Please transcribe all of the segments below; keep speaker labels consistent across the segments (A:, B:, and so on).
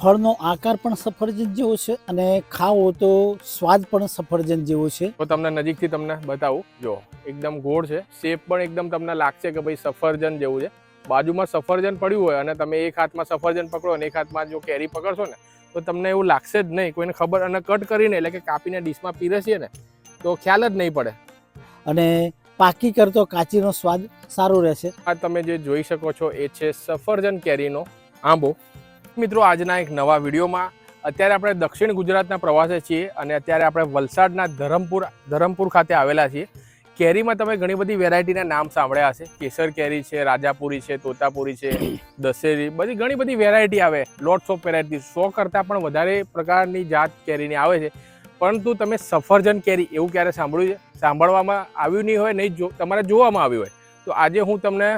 A: ફળનો આકાર પણ સફરજન જેવો છે અને ખાવો તો સ્વાદ પણ સફરજન જેવો છે.
B: તો તમને નજીકથી તમને બતાવું. જો એકદમ ગોળ છે. શેપ પણ એકદમ તમને લાગશે કે ભાઈ સફરજન જેવું છે. બાજુમાં સફરજન પડ્યું હોય અને તમે એક હાથમાં સફરજન પકડો અને એક હાથમાં જો કેરી પકડશો ને તો તમને એવું લાગશે જ નહીં. કોઈને ખબર અને કટ કરીને એટલે કે કાપીને ડીશમાં પીરસીએ ને તો ખ્યાલ જ નહીં પડે.
A: અને પાકી કરતો કાચીનો સ્વાદ સારો રહેશે.
B: આ તમે જે જોઈ શકો છો એ છે સફરજન કેરીનો આંબો. મિત્રો, આજના એક નવા વિડીયોમાં અત્યારે આપણે દક્ષિણ ગુજરાતના પ્રવાસે છીએ અને અત્યારે આપણે વલસાડના ધરમપુર ધરમપુર ખાતે આવેલા છીએ. કેરીમાં તમે ઘણી બધી વેરાયટીના નામ સાંભળ્યા હશે. કેસર કેરી છે, રાજાપુરી છે, તોતાપુરી છે, દશેરી, બધી ઘણી બધી વેરાયટી આવે. લોટ્સ ઓફ વેરાયટી સો કરતાં પણ વધારે પ્રકારની જાત કેરીની આવે છે. પરંતુ તમે સફરજન કેરી એવું ક્યારે સાંભળ્યું છે? સાંભળવામાં આવ્યું નહીં હોય, નહીં જો, તમારે જોવામાં આવ્યું હોય. તો આજે હું તમને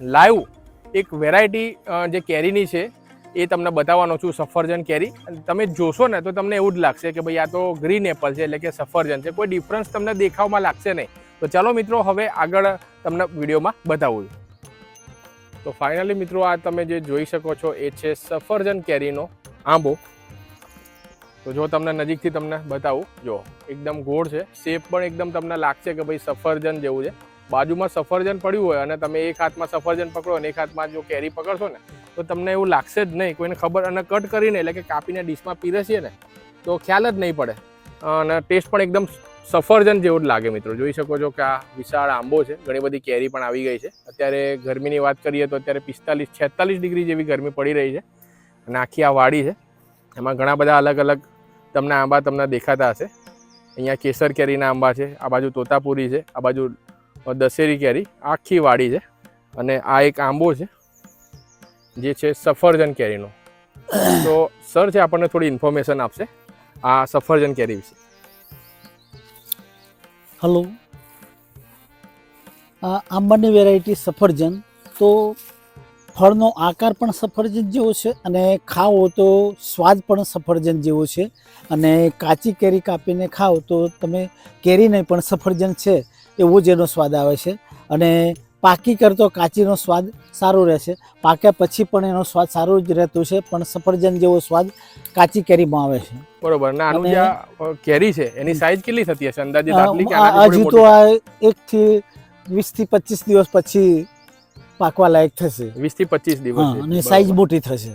B: લાઈવ એક વેરાયટી જે કેરીની છે એ તમને બતાવવાનો છું, સફરજન કેરી. તમે જોશો ને તો તમને એવું જ લાગશે કે ભાઈ આ તો ગ્રીન એપલ છે, એટલે કે સફરજન છે. કોઈ ડિફરન્સ તમને દેખાવમાં લાગશે નહીં. તો ચાલો મિત્રો, હવે આગળ તમને વિડીયોમાં બતાવું. તો ફાઇનલી મિત્રો, આ તમે જે જોઈ શકો છો, એ છે સફરજન કેરીનો આંબો. તો જો તમને નજીકથી તમને બતાવું. જો, એકદમ ગોળ છે. શેપ પણ એકદમ તમને લાગશે કે ભાઈ સફરજન જેવું છે. બાજુમાં સફરજન પડ્યું હોય અને તમે એક હાથમાં સફરજન પકડો અને એક હાથમાં જો કેરી પકડશો ને તો તમને એવું લાગશે જ નહીં. કોઈને ખબર અને કટ કરીને એટલે કે કાપીને ડીશમાં પીરસીએ ને, તો ખ્યાલ જ નહીં પડે. અને ટેસ્ટ પણ એકદમ સફરજન જેવું જ લાગે મિત્રો. જોઈ શકો છો કે આ વિશાળ આંબો છે. ઘણી બધી કેરી પણ આવી ગઈ છે. અત્યારે ગરમીની વાત કરીએ તો અત્યારે પિસ્તાલીસ, છેતાલીસ ડિગ્રી જેવી ગરમી પડી રહી છે. અને આખી આ વાડી છે. એમાં ઘણા બધા અલગ અલગ તમને આંબા તમને દેખાતા હશે. અહીંયા કેસર કેરીના આંબા છે, આ બાજુ તોતાપુરી છે, આ બાજુ દશેરી કેરી, આખી વાડી છે. અને આ એક આંબો છે. જે છે સફરજન કેરીનો. તો સર છે આપણને થોડી ઇન્ફોર્મેશન આપશે, આ સફરજન કેરી વિશે.
A: હલો. આ આંબાની વેરાયટી સફરજન, તો ફળનો આકાર પણ સફરજન જેવો છે અને ખાવો તો સ્વાદ પણ સફરજન જેવો છે. અને કાચી કેરી કાપીને ખાઓ તો તમે કેરી નહીં પણ સફરજન છે, એવો જ એનો સ્વાદ આવે છે. અને પાકી કરતો કાચીનો સ્વાદ સારો રહેશે. પાક્યા પછી પણ એનો સ્વાદ સારો જ રહેતો છે પણ સફરજન જેવો સ્વાદ કાચી કેરીમાં આવે છે.
B: બરોબર. ને આનું જે કેરી છે એની સાઈઝ કેટલી થતી હશે? અંદાજે આટલી કે
A: આ- હજુ
B: થોડી
A: થી
B: મોટી?
A: થી એકથી વીસથી પચીસ દિવસ પછી પાકવા લાયક થશે.
B: 20 થી પચીસ દિવસ
A: હા
B: છે.
A: અને સાઈઝ મોટી થશે.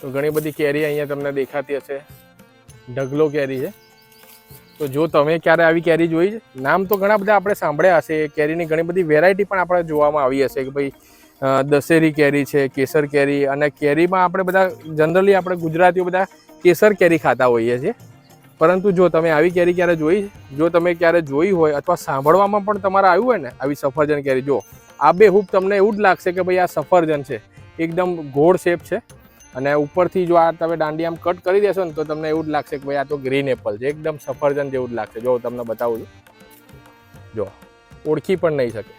B: તો ઘણી બધી કેરી અહીંયા તમને દેખાતી હશે. ઢગલો કેરી છે. તો જો તમે ક્યારે આવી કેરી જોઈ નામ તો ઘણા બધા આપણે સાંભળ્યા હશે. કેરીની ઘણી બધી વેરાયટી પણ આપણે જોવામાં આવી હશે કે ભાઈ દશેરી કેરી છે, કેસર કેરી અને કેરીમાં આપણે બધા જનરલી આપણે ગુજરાતીઓ બધા કેસર કેરી ખાતા હોઈએ છીએ. પરંતુ જો તમે આવી કેરી ક્યારે જોઈ જો તમે ક્યારે જોઈ હોય અથવા સાંભળવામાં પણ તમારે આવ્યું હોય ને આવી સફરજન કેરી, જો, આ બે હૂબ તમને એવું જ લાગશે કે ભાઈ આ સફરજન છે, એકદમ ગોળ શેપ છે. અને ઉપરથી જો આ તમે દાંડી કટ કરી દેશો ને તો તમને એવું જ લાગશે કે ભાઈ આ તો ગ્રીન એપલ છે. એકદમ સફરજન જેવું જ લાગશે. જો તમને બતાવું છું. જો, ઓળખી પણ નહીં શકે.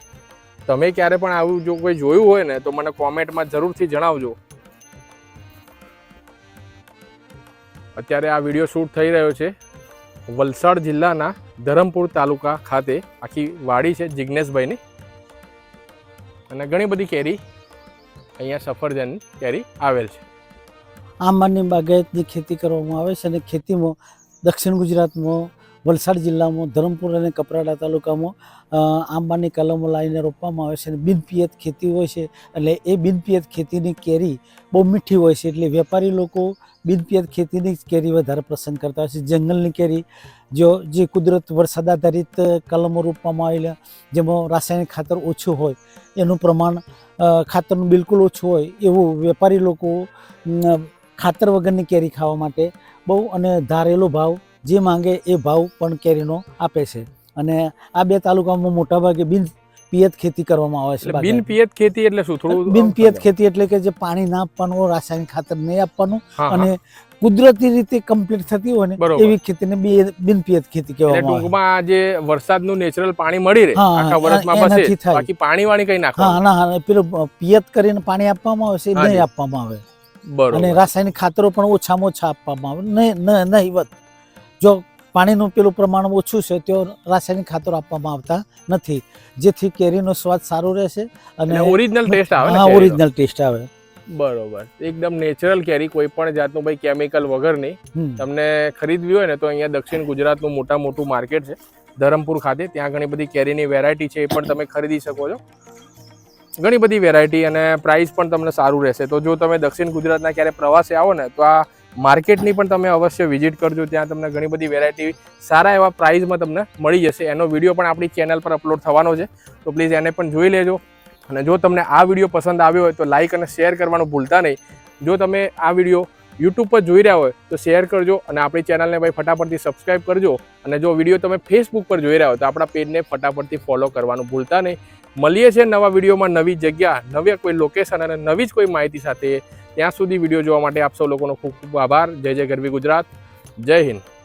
B: તમે ક્યારે પણ આવું જો કોઈ જોયું હોય ને તો મને કોમેન્ટમાં જરૂરથી જણાવજો. અત્યારે આ વીડિયો શૂટ થઈ રહ્યો છે વલસાડ જિલ્લાના ધરમપુર તાલુકા ખાતે. આખી વાડી છે જિજ્ઞેશભાઈની અને ઘણી બધી કેરી અહીંયા સફરજન કેરી આવેલ છે.
A: આંબાની બાગાયતની ખેતી કરવામાં આવે છે અને ખેતીમાં દક્ષિણ ગુજરાતમાં, વલસાડ જિલ્લામાં, ધરમપુર અને કપરાડા તાલુકામાં આંબાની કલમો લાવીને રોપવામાં આવે છે અને બિનપિયત ખેતી હોય છે. એટલે એ બિનપિયત ખેતીની કેરી બહુ મીઠી હોય છે. એટલે વેપારી લોકો બિનપિયત ખેતીની જ કેરી વધારે પસંદ કરતા હોય છે. જંગલની કેરી, જો, જે કુદરત વરસાદ આધારિત કલમો રોપવામાં આવેલા, જેમાં રાસાયણિક ખાતર ઓછું હોય, એનું પ્રમાણ ખાતરનું બિલકુલ ઓછું હોય, એવું વેપારી લોકો ખાતર વગરની કેરી ખાવા માટે બહુ અને ધારેલો ભાવ જે માંગે એ ભાવ પણ કેરીનો આપે છે. અને આ બે તાલુકામાં મોટાભાગે બિન પિયત ખેતી કરવામાં આવે છે
B: બિન પિયત ખેતી એટલે શું? થોડું
A: બિન પિયત ખેતી એટલે કે જે પાણી ના આપવાનું રાસાયણિક ખાતર નહીં આપવાનું. અને કુદરતી રીતે કમ્પ્લીટ થતી હોય ને એવી ખેતીને બિન પિયત ખેતી કહેવામાં આવે.
B: ટૂંકમાં જે વરસાદનું નેચરલ પાણી મળી રહે આખા વર્ષમાં બસે બાકી પાણી વાણી કઈ
A: હા ના પેલું પિયત કરીને પાણી આપવામાં આવે છે નહીં આપવામાં આવે. અને રાસાયણિક ખાતરો પણ ઓછામાં ઓછા આપવામાં આવે. નહીં ન- જો પાણીનું પેલું પ્રમાણ ઓછું છે તો રાસાયણિક ખાતરો આપવામાં આવતા નથી. જેથી કેરીનો સ્વાદ સારો રહેશે અને
B: ઓરિજિનલ ટેસ્ટ આવે
A: હા ઓરિજિનલ ટેસ્ટ આવે.
B: બરોબર. એકદમ નેચરલ કેરી કોઈ પણ જાતનું ભાઈ કેમિકલ વગરની
A: નહીં.
B: તમને ખરીદવી હોય ને તો અહીંયા દક્ષિણ ગુજરાતનું મોટા મોટું માર્કેટ છે ધરમપુર ખાતે. ત્યાં ઘણી બધી કેરીની વેરાયટી છે એ પણ તમે ખરીદી શકો છો. ઘણી બધી વેરાયટી અને પ્રાઇસ પણ તમને સારું રહેશે. તો જો તમે દક્ષિણ ગુજરાતના ક્યારે પ્રવાસે આવો ને, તો આ માર્કેટની પણ તમે અવશ્ય વિઝિટ કરજો. ત્યાં તમને ઘણી બધી વેરાયટી સારા એવા પ્રાઇઝમાં તમને મળી જશે. એનો વીડિયો પણ આપણી ચેનલ પર અપલોડ થવાનો છે. તો પ્લીઝ એને પણ જોઈ લેજો. અને જો તમને આ વીડિયો પસંદ આવ્યો હોય તો લાઇક અને શેર કરવાનું ભૂલતા નહીં. જો તમે આ વીડિયો યુટ્યુબ પર જોઈ રહ્યા હોય તો શેર કરજો અને આપણી ચેનલને ભાઈ ફટાફટથી સબસ્ક્રાઇબ કરજો. અને જો વીડિયો તમે ફેસબુક પર જોઈ રહ્યા હોય તો આપણા પેજને ફટાફટથી ફોલો કરવાનું ભૂલતા નહીં. મળીએ છીએ નવા વિડીયોમાં નવી જગ્યા, નવી કોઈ લોકેશન અને નવી જ કોઈ માહિતી સાથે. ત્યાં સુધી વીડિયો જોવા માટે આપ સૌ લોકોનો ખૂબ ખૂબ આભાર. જય જય ગરવી ગુજરાત. જય હિન્દ.